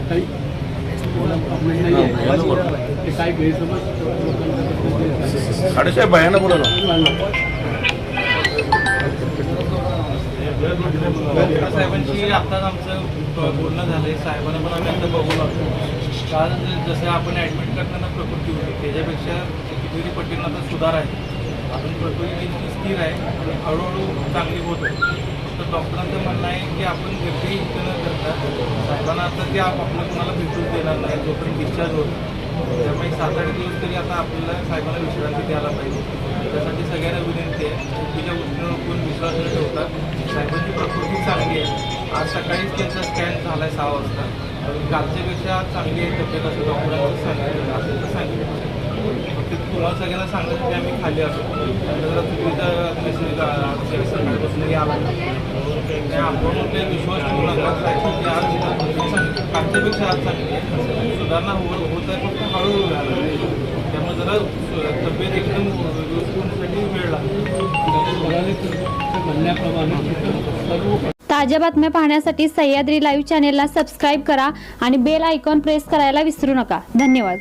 काही नाही आहे. ते काही गैरसमज लोकांचा खाडेसाहेब भयानं बोला साहेबांशी आत्ताच आमचं बोलणं झालंय. साहेबांना पण आम्ही आता बघू लागलो. काल ज- जसं आपण ॲडमिट करताना प्रकृती होती त्याच्यापेक्षा कितीतरी पटीनं आता सुधार आहे. अजून प्रकृती स्थिर आहे हळूहळू चांगली होत आहे. तर डॉक्टरांचं म्हणणं आहे की आपण व्यक्ती इथं न करता साहेबांना आता ते आपलं कोणाला भेटूच देणार नाही जोपर्यंत डिस्चार्ज होत त्यामुळे सात आठ दिवस तरी आता आपल्याला साहेबांना विश्रांती द्यायला पाहिजे. त्यासाठी सगळ्यांना विनंती आहे तिच्या गोष्टींवर कोण विश्वास न ठेवता साहेबांची प्रकृती चांगली आहे. आज सकाळीच त्यांचा स्कॅन झाला आहे सहा वाजता. कालच्यापेक्षा आज चांगली आहे तब्येत असं डॉक्टरांचं सांगितलं तुम्हाला सगळ्यांना सांगायचं की आम्ही खाली असतो त्यामुळे जरा चुकीचा मेसेज सकाळपासून आला. आपण ते विश्वास ठेवू नका आज चांगली कालच्यापेक्षा आज चांगली आहे. सुधारणा होत होत आहे फक्त हळूहळू त्यामुळे जरा तब्येत एकदम व्यवस्थित होण्यासाठी वेळ लागतो म्हणण्याप्रमाणे ताज्या बातम्या पाहण्यासाठी सह्याद्री लाईव्ह चॅनेलला सबस्क्राईब करा आणि बेल आयकॉन प्रेस करायला विसरू नका. धन्यवाद.